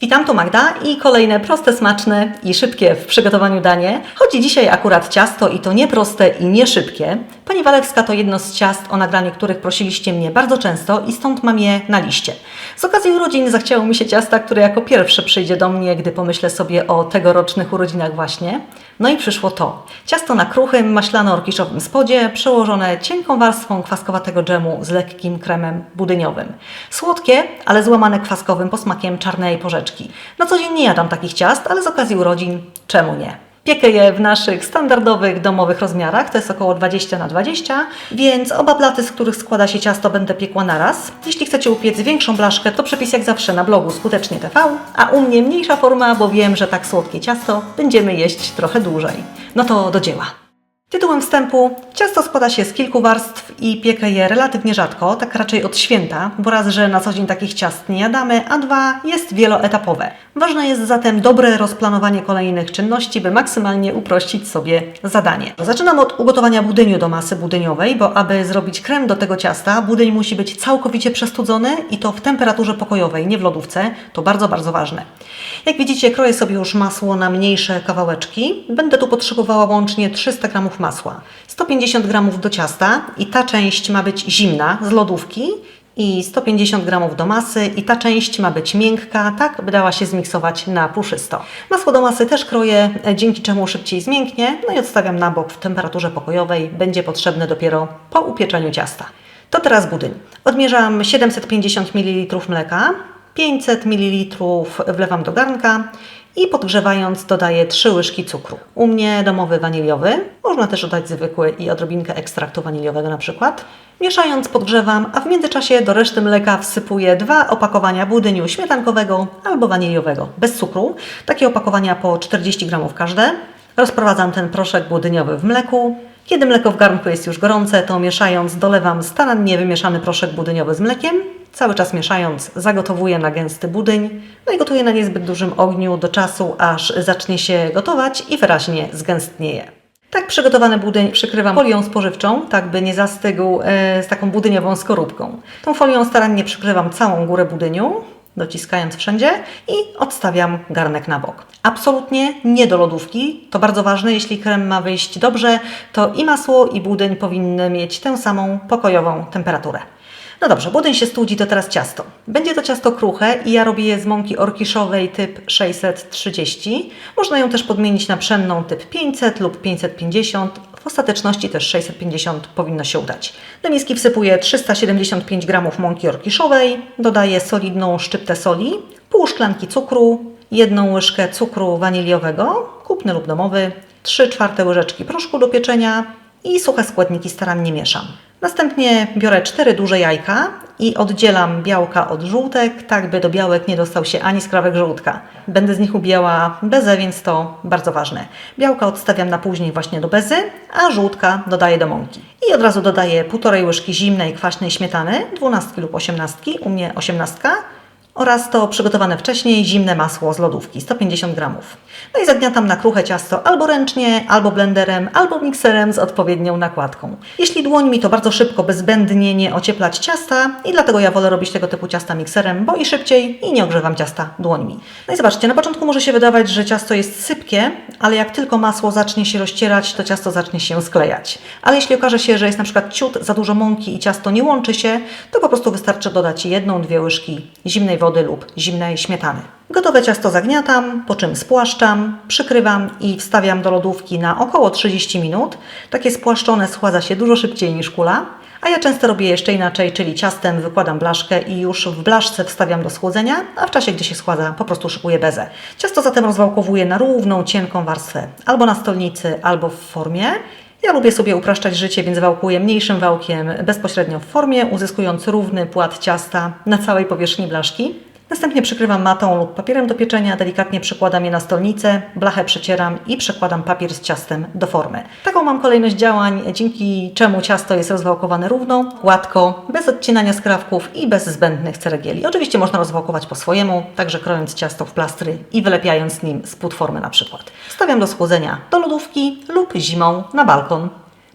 Witam, tu Magda i kolejne proste, smaczne i szybkie w przygotowaniu danie. Chodzi dzisiaj akurat ciasto i to nie proste i nie szybkie. Pani Walewska to jedno z ciast, o nagranie których prosiliście mnie bardzo często i stąd mam je na liście. Z okazji urodzin zachciało mi się ciasta, które jako pierwsze przyjdzie do mnie, gdy pomyślę sobie o tegorocznych urodzinach właśnie. No i przyszło to. Ciasto na kruchym, maślano-orkiszowym spodzie, przełożone cienką warstwą kwaskowatego dżemu z lekkim kremem budyniowym. Słodkie, ale złamane kwaskowym posmakiem czarnej porzeczki. Na co dzień nie jadam takich ciast, ale z okazji urodzin czemu nie? Piekę je w naszych standardowych domowych rozmiarach, to jest około 20 na 20, więc oba platy, z których składa się ciasto, będę piekła naraz. Jeśli chcecie upiec większą blaszkę, to przepis jak zawsze na blogu Skutecznie TV, a u mnie mniejsza forma, bo wiem, że tak słodkie ciasto będziemy jeść trochę dłużej. No to do dzieła. Tytułem wstępu ciasto składa się z kilku warstw i piekę je relatywnie rzadko, tak raczej od święta, bo raz, że na co dzień takich ciast nie jadamy, a dwa, jest wieloetapowe. Ważne jest zatem dobre rozplanowanie kolejnych czynności, by maksymalnie uprościć sobie zadanie. Zaczynam od ugotowania budyniu do masy budyniowej, bo aby zrobić krem do tego ciasta, budyń musi być całkowicie przestudzony i to w temperaturze pokojowej, nie w lodówce. To bardzo, bardzo ważne. Jak widzicie, kroję sobie już masło na mniejsze kawałeczki. Będę tu potrzebowała łącznie 300 g masła, 150 g do ciasta i ta część ma być zimna z lodówki i 150 g do masy i ta część ma być miękka, tak by dała się zmiksować na puszysto. Masło do masy też kroję, dzięki czemu szybciej zmięknie, no i odstawiam na bok w temperaturze pokojowej, będzie potrzebne dopiero po upieczeniu ciasta. To teraz budyń. Odmierzam 750 ml mleka, 500 ml wlewam do garnka i podgrzewając dodaję 3 łyżki cukru. U mnie domowy waniliowy, można też dodać zwykły i odrobinkę ekstraktu waniliowego na przykład. Mieszając podgrzewam, a w międzyczasie do reszty mleka wsypuję dwa opakowania budyniu śmietankowego albo waniliowego bez cukru. Takie opakowania po 40 g każde. Rozprowadzam ten proszek budyniowy w mleku. Kiedy mleko w garnku jest już gorące, to mieszając dolewam starannie wymieszany proszek budyniowy z mlekiem. Cały czas mieszając zagotowuję na gęsty budyń, no i gotuję na niezbyt dużym ogniu do czasu, aż zacznie się gotować i wyraźnie zgęstnieje. Tak przygotowany budyń przykrywam folią spożywczą, tak by nie zastygł e, z taką budyniową skorupką. Tą folią starannie przykrywam całą górę budyniu, dociskając wszędzie i odstawiam garnek na bok. Absolutnie nie do lodówki, to bardzo ważne, jeśli krem ma wyjść dobrze, to i masło i budyń powinny mieć tę samą pokojową temperaturę. No dobrze, budyń się studzi, to teraz ciasto. Będzie to ciasto kruche i ja robię je z mąki orkiszowej typ 630. Można ją też podmienić na pszenną typ 500 lub 550. W ostateczności też 650 powinno się udać. Do miski wsypuję 375 g mąki orkiszowej, dodaję solidną szczyptę soli, pół szklanki cukru, jedną łyżkę cukru waniliowego, kupny lub domowy, 3 czwarte łyżeczki proszku do pieczenia i suche składniki starannie mieszam. Następnie biorę cztery duże jajka i oddzielam białka od żółtek, tak by do białek nie dostał się ani skrawek żółtka. Będę z nich ubijała bezę, więc to bardzo ważne. Białka odstawiam na później właśnie do bezy, a żółtka dodaję do mąki. I od razu dodaję półtorej łyżki zimnej kwaśnej śmietany, 12 lub 18, u mnie 18 oraz to przygotowane wcześniej zimne masło z lodówki, 150 g. No i zagniatam na kruche ciasto albo ręcznie, albo blenderem, albo mikserem z odpowiednią nakładką. Jeśli dłońmi, to bardzo szybko, bezbędnie nie ocieplać ciasta i dlatego ja wolę robić tego typu ciasta mikserem, bo i szybciej i nie ogrzewam ciasta dłońmi. No i zobaczcie, na początku może się wydawać, że ciasto jest sypkie, ale jak tylko masło zacznie się rozcierać, to ciasto zacznie się sklejać. Ale jeśli okaże się, że jest na przykład ciut za dużo mąki i ciasto nie łączy się, to po prostu wystarczy dodać jedną, dwie łyżki zimnej wody lub zimnej śmietany. Gotowe ciasto zagniatam, po czym spłaszczam, przykrywam i wstawiam do lodówki na około 30 minut. Takie spłaszczone schładza się dużo szybciej niż kula. A ja często robię jeszcze inaczej, czyli ciastem wykładam blaszkę i już w blaszce wstawiam do schłodzenia, a w czasie, gdy się schładza, po prostu szykuję bezę. Ciasto zatem rozwałkowuję na równą, cienką warstwę, albo na stolnicy, albo w formie. Ja lubię sobie upraszczać życie, więc wałkuję mniejszym wałkiem bezpośrednio w formie, uzyskując równy płat ciasta na całej powierzchni blaszki. Następnie przykrywam matą lub papierem do pieczenia, delikatnie przekładam je na stolnicę, blachę przecieram i przekładam papier z ciastem do formy. Taką mam kolejność działań, dzięki czemu ciasto jest rozwałkowane równo, gładko, bez odcinania skrawków i bez zbędnych ceregieli. Oczywiście można rozwałkować po swojemu, także krojąc ciasto w plastry i wylepiając nim spód formy na przykład. Wstawiam do schłodzenia do lodówki lub zimą na balkon.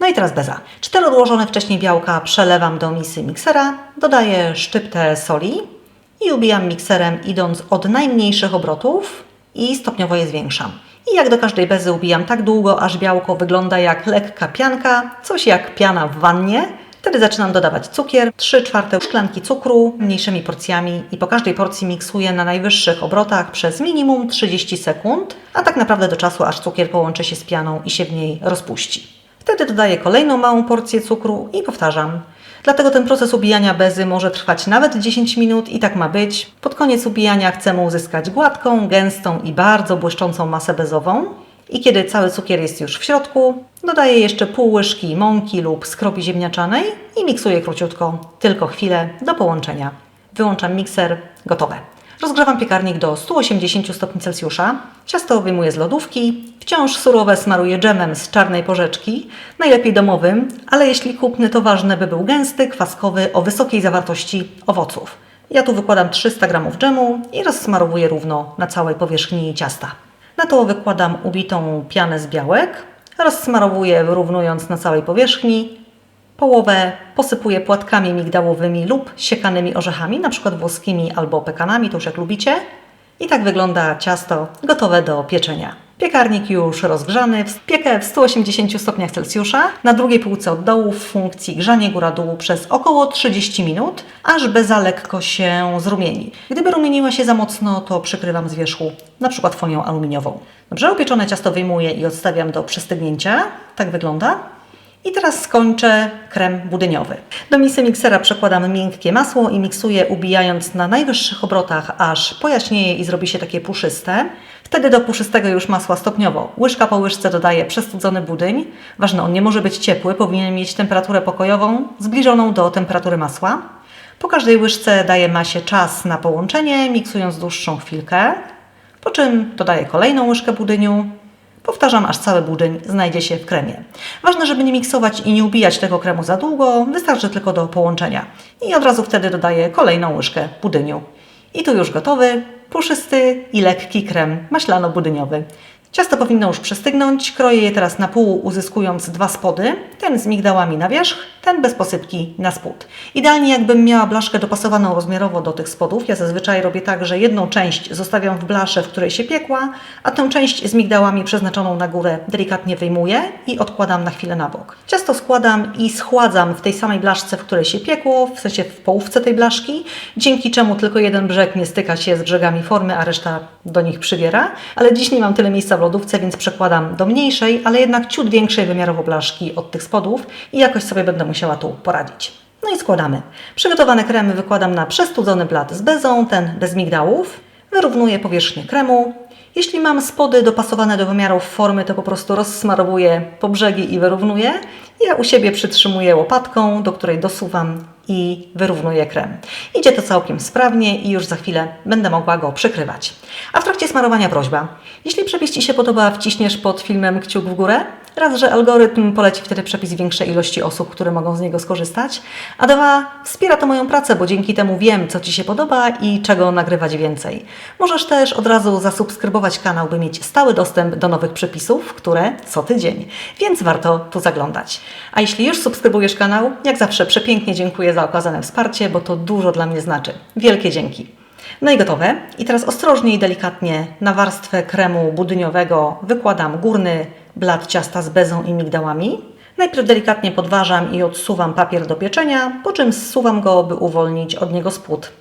No i teraz beza. Cztery odłożone wcześniej białka przelewam do misy miksera, dodaję szczyptę soli, i ubijam mikserem idąc od najmniejszych obrotów i stopniowo je zwiększam. I jak do każdej bezy ubijam tak długo, aż białko wygląda jak lekka pianka, coś jak piana w wannie. Wtedy zaczynam dodawać cukier, 3 czwarte szklanki cukru mniejszymi porcjami i po każdej porcji miksuję na najwyższych obrotach przez minimum 30 sekund, a tak naprawdę do czasu, aż cukier połączy się z pianą i się w niej rozpuści. Wtedy dodaję kolejną małą porcję cukru i powtarzam. Dlatego ten proces ubijania bezy może trwać nawet 10 minut i tak ma być. Pod koniec ubijania chcemy uzyskać gładką, gęstą i bardzo błyszczącą masę bezową. I kiedy cały cukier jest już w środku, dodaję jeszcze pół łyżki mąki lub skrobi ziemniaczanej i miksuję króciutko, tylko chwilę do połączenia. Wyłączam mikser, gotowe. Rozgrzewam piekarnik do 180 stopni Celsjusza. Ciasto wyjmuję z lodówki. Wciąż surowe smaruję dżemem z czarnej porzeczki, najlepiej domowym, ale jeśli kupny, to ważne, by był gęsty, kwaskowy, o wysokiej zawartości owoców. Ja tu wykładam 300 g dżemu i rozsmarowuję równo na całej powierzchni ciasta. Na to wykładam ubitą pianę z białek, rozsmarowuję wyrównując na całej powierzchni. Połowę posypuję płatkami migdałowymi lub siekanymi orzechami, np. włoskimi albo pekanami, to już jak lubicie. I tak wygląda ciasto gotowe do pieczenia. Piekarnik już rozgrzany, piekę w 180 stopniach Celsjusza, na drugiej półce od dołu w funkcji grzanie góra-dół przez około 30 minut, aż beza lekko się zrumieni. Gdyby rumieniła się za mocno, to przykrywam z wierzchu, na przykład folią aluminiową. Dobrze upieczone ciasto wyjmuję i odstawiam do przystygnięcia. Tak wygląda. I teraz skończę krem budyniowy. Do misy miksera przekładam miękkie masło i miksuję ubijając na najwyższych obrotach, aż pojaśnieje i zrobi się takie puszyste. Wtedy do puszystego już masła stopniowo. Łyżka po łyżce dodaję przestudzony budyń. Ważne, on nie może być ciepły, powinien mieć temperaturę pokojową, zbliżoną do temperatury masła. Po każdej łyżce daję masie czas na połączenie, miksując dłuższą chwilkę. Po czym dodaję kolejną łyżkę budyniu, Powtarzam, aż cały budyń znajdzie się w kremie. Ważne, żeby nie miksować i nie ubijać tego kremu za długo, wystarczy tylko do połączenia. I od razu wtedy dodaję kolejną łyżkę budyniu. I tu już gotowy, puszysty i lekki krem maślano-budyniowy. Ciasto powinno już przestygnąć. Kroję je teraz na pół, uzyskując dwa spody. Ten z migdałami na wierzch, ten bez posypki na spód. Idealnie jakbym miała blaszkę dopasowaną rozmiarowo do tych spodów. Ja zazwyczaj robię tak, że jedną część zostawiam w blasze, w której się piekła, a tę część z migdałami przeznaczoną na górę delikatnie wyjmuję i odkładam na chwilę na bok. Ciasto składam i schładzam w tej samej blaszce, w której się piekło, w sensie w połówce tej blaszki, dzięki czemu tylko jeden brzeg nie styka się z brzegami formy, a reszta do nich przybiera. Ale dziś nie mam tyle miejsca w więc przekładam do mniejszej, ale jednak ciut większej wymiarowo blaszki od tych spodów i jakoś sobie będę musiała tu poradzić. No i składamy. Przygotowane kremy wykładam na przestudzony blat z bezą, ten bez migdałów. Wyrównuję powierzchnię kremu. Jeśli mam spody dopasowane do wymiarów formy, to po prostu rozsmarowuję po brzegi i wyrównuję. Ja u siebie przytrzymuję łopatką, do której dosuwam i wyrównuję krem. Idzie to całkiem sprawnie i już za chwilę będę mogła go przykrywać. A w trakcie smarowania prośba. Jeśli przepis Ci się podoba, wciśniesz pod filmem kciuk w górę. Raz, że algorytm poleci wtedy przepis większej ilości osób, które mogą z niego skorzystać. A dwa, wspiera to moją pracę, bo dzięki temu wiem, co Ci się podoba i czego nagrywać więcej. Możesz też od razu zasubskrybować kanał, by mieć stały dostęp do nowych przepisów, które co tydzień. Więc warto tu zaglądać. A jeśli już subskrybujesz kanał, jak zawsze przepięknie dziękuję za okazane wsparcie, bo to dużo dla mnie znaczy. Wielkie dzięki. No i gotowe. I teraz ostrożnie i delikatnie na warstwę kremu budyniowego wykładam górny blat ciasta z bezą i migdałami. Najpierw delikatnie podważam i odsuwam papier do pieczenia, po czym zsuwam go, by uwolnić od niego spód.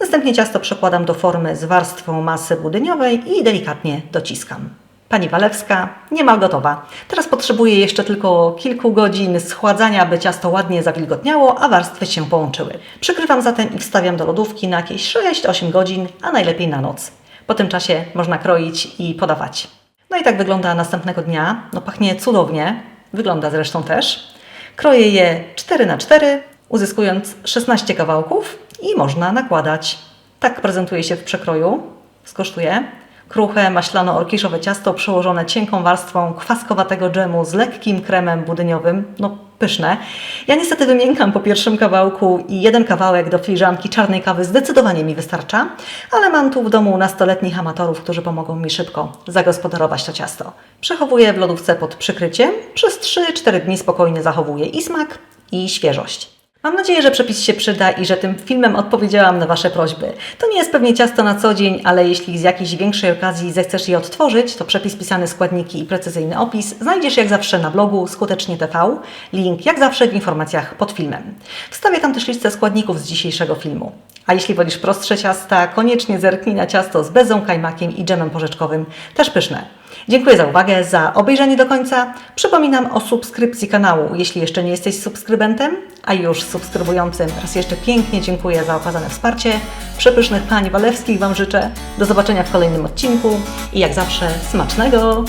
Następnie ciasto przekładam do formy z warstwą masy budyniowej i delikatnie dociskam. Pani Walewska niemal gotowa. Teraz potrzebuję jeszcze tylko kilku godzin schładzania, by ciasto ładnie zawilgotniało, a warstwy się połączyły. Przykrywam zatem i wstawiam do lodówki na jakieś 6-8 godzin, a najlepiej na noc. Po tym czasie można kroić i podawać. No i tak wygląda następnego dnia. No pachnie cudownie, wygląda zresztą też. Kroję je 4 na 4, uzyskując 16 kawałków i można nakładać. Tak prezentuje się w przekroju. Skosztuję kruche, maślano-orkiszowe ciasto przełożone cienką warstwą kwaskowatego dżemu z lekkim kremem budyniowym. No, pyszne. Ja niestety wymiękam po pierwszym kawałku i jeden kawałek do filiżanki czarnej kawy zdecydowanie mi wystarcza, ale mam tu w domu nastoletnich amatorów, którzy pomogą mi szybko zagospodarować to ciasto. Przechowuję w lodówce pod przykryciem. Przez 3-4 dni spokojnie zachowuję i smak, i świeżość. Mam nadzieję, że przepis się przyda i że tym filmem odpowiedziałam na Wasze prośby. To nie jest pewnie ciasto na co dzień, ale jeśli z jakiejś większej okazji zechcesz je odtworzyć, to przepis pisany składniki i precyzyjny opis znajdziesz jak zawsze na blogu Skutecznie TV. Link jak zawsze w informacjach pod filmem. Wstawię tam też listę składników z dzisiejszego filmu. A jeśli wolisz prostsze ciasta, koniecznie zerknij na ciasto z bezą, kajmakiem i dżemem porzeczkowym, też pyszne. Dziękuję za uwagę, za obejrzenie do końca. Przypominam o subskrypcji kanału, jeśli jeszcze nie jesteś subskrybentem, a już subskrybującym raz jeszcze pięknie dziękuję za okazane wsparcie. Przepysznych pań walewskich Wam życzę. Do zobaczenia w kolejnym odcinku i jak zawsze smacznego!